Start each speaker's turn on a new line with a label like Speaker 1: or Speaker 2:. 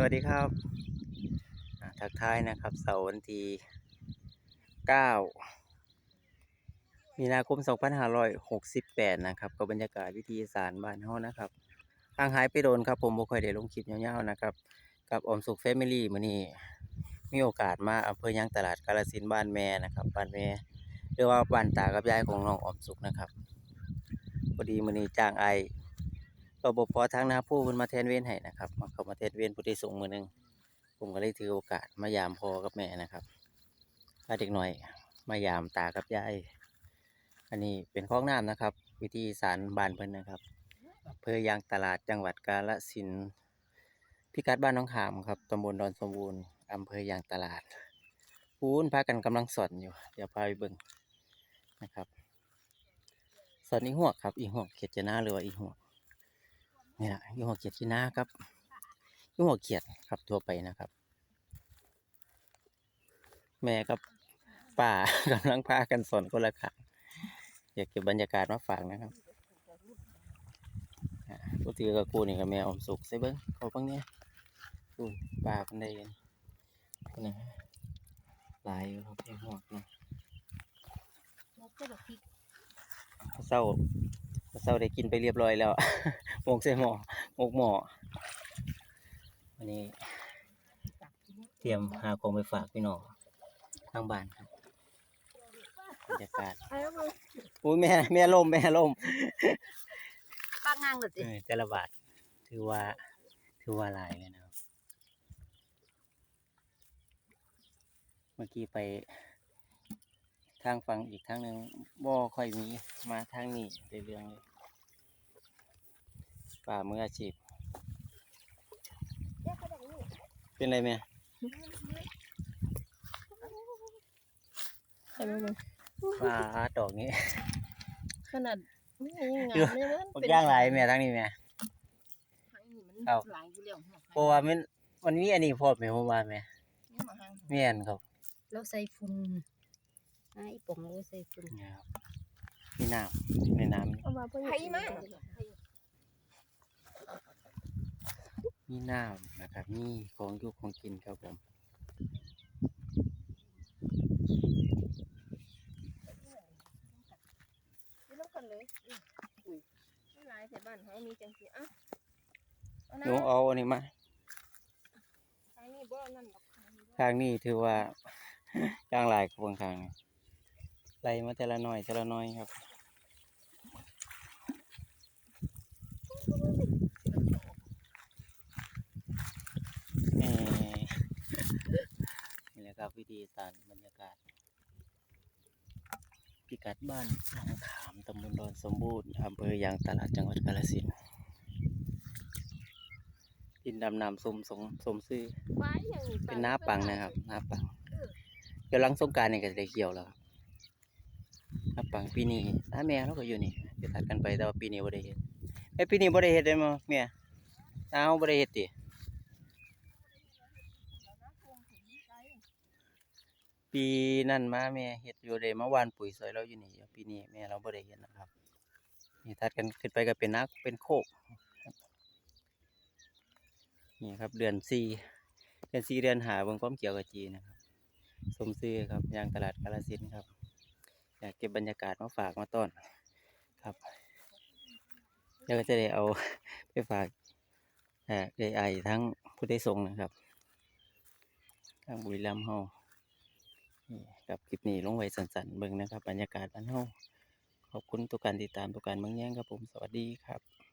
Speaker 1: สวัสดีครับ ทักทายนะครับ เสาร์วันที่ 9 มีนาคม 2568 นะครับก็บรรยากาศวิธีสารบ้านเฮานะครับห่างหายไปโดนครับ ผมบ่ค่อยได้ลงคลิปยาวๆนะครับ กับอมสุขแฟมิลี่มื้อนี้ มีโอกาสมาอำเภอยางตลาดกาฬสินบ้านแม่นะครับ บ้านแม่เรียกว่าบ้านตากับยายของน้องออมสุขนะครับพอดีมื้อนี้จ้างไอ ก็บพอทางนาผู้เพิ่นมาแทนเวรให้นะครับมาเขามาแทนเวรผู้ที่ส่งมือหนึ่งผมก็เลยถือโอกาสมายามพอกับแม่นะครับพาเด็กหน่อย มายามตากับยายอันนี้เป็นคลองน้ำนะครับ วิธีสารบานเพิ่นนะครับอำเภอยางตลาดจังหวัดกาฬสินธุ์พิกัดบ้านน้องขามครับตำบลดอนสมบูรณ์อำเภอยางตลาดพูนพากันกำลังสอนอยู่ เดี๋ยวพาไปเบิ่งนะครับสอนอีหวกครับอีหวกเขียดจะหน้าหรือว่าอีหวก เนี่ยยี่ห้อเขียดที่หน้าครับยี่ห้อเขียดครับทั่วไปนะครับ แม่กับป่ากำลังพากันสอนคนละขังอยากเก็บบรรยากาศมาฝากนะครับอ่ากูถือกับกูนี่กับแม่อมสุกใส่เบิ้งเขาเบิ้งเนี่ยดูป่าเป็นไดเองนะหลายอยู่ครับแค่หอกเนาะ
Speaker 2: แล้วก็แบบพริก
Speaker 1: เศร้า เศร้าได้กินไปเรียบร้อยแล้วหมกใส่หม้อหมกหม้อวันนี้
Speaker 2: ตักกิน
Speaker 1: เตรียมหาของไปฝากพี่น้องทางบ้านครับบรรยากาศ
Speaker 2: ไอ้เว้ย
Speaker 1: อุ้ยแม่แม่ล่มแม่ล่ม
Speaker 2: ปากงางเลยสิ
Speaker 1: เออแต่ละบาทถือว่าถือว่าหลายเลยนะครับ เมื่อกี้ไป ทางฝั่งอีกทางหนึ่งบ่ค่อยมีมาทางนี้ได้เรื่องเลยป่ามืออาชีพ เป็นไรแม่
Speaker 2: ใช่ไหมมึง
Speaker 1: ป่าดอกนี้
Speaker 2: ขนาดไม่ยังงามเลยมัน
Speaker 1: บักย่างหลายแม่ทางนี้แม่
Speaker 2: ทางนี้มัน
Speaker 1: ครับ
Speaker 2: หลายอยู่แล้ว
Speaker 1: เพราะว่ามันมันมีอันนี้พร้อมแม่ผมว่าแม่
Speaker 2: นี่มาหาง
Speaker 1: แม่นครับ
Speaker 2: แล้วใส่ฝุ่ นไอ้ป่องแล้วใส่ฝุ่น
Speaker 1: นี่ครับมีน้ำในน้ำนี่
Speaker 2: เอามาเพิ่งไผ่มา
Speaker 1: มีน้ำนะครับมีของอยู่ของกินครับผม
Speaker 2: ไม่ต้องกันเลยอุ้ยไม่หลายแต่บ้านเขามีจังสิอะเอา
Speaker 1: ห
Speaker 2: นะ
Speaker 1: นูเอาอันนี้มา
Speaker 2: ทางนี้บ่นั่นดอกทางนี้บ่
Speaker 1: ทางนี้ถือว่า ย่างหลายกวงทางนี้ ไล่มาแต่ละหน่อยแต่ละหน่อยครับเอ่อนี่แหละครับวิธีสานบรรยากาศ พิกัดบ้านหนองขามตำบลดอนสมบูรณ์อำเภอยางตลาดจังหวัดกาฬสินธุ์ดินดำน้ำสมสงสมซื่อ
Speaker 2: ไว้อย่างนี้
Speaker 1: เป็นหน้าปังนะครับหน้าปังเดี๋ยวหลังสงกรารเนี่ยก็จะได้เกี่ยวแล้วครับ หน้าปังปีนี้น้าแม่เราก็อยู่นี่จะตัดกันไปแต่ว่าปีนี้บ่ได้เฮ็ดไอ้ปีนี้บ่ได้เฮ็ดได้มั้แม่น้าเฮาบ่ได้เฮ็ดติปีนั้นมาแม่เฮ็ดอยู่ได้มาหว่านปุ๋ยซอยเราอยู่นี่ปีนี้แม่เราบ่ได้เฮ็ดนะครับนี่ตัดกันขึ้นไปก็เป็นนาเป็นโคกนี่ครับเดือนสี่เดือนสี่เดือนหาเบิ่งความเกี่ยวกับจีนะครับสมซื้อครับยางตลาดกาลสินครับ อยากเก็บบรรยากาศมาฝากมาต้อนครับแล้วก็จะได้เอาไปฝากเอ่อไอทั้งผู้ได้ส่งนะครับทางบุรีรัมย์เฮานี่กับคลิปนี้ลงไว้สันๆเบิ่งนะครับ บรรยากาศบ้านเฮาขอบคุณทุกการติดตามทุกการเมืองแย่งครับผมสวัสดีครับ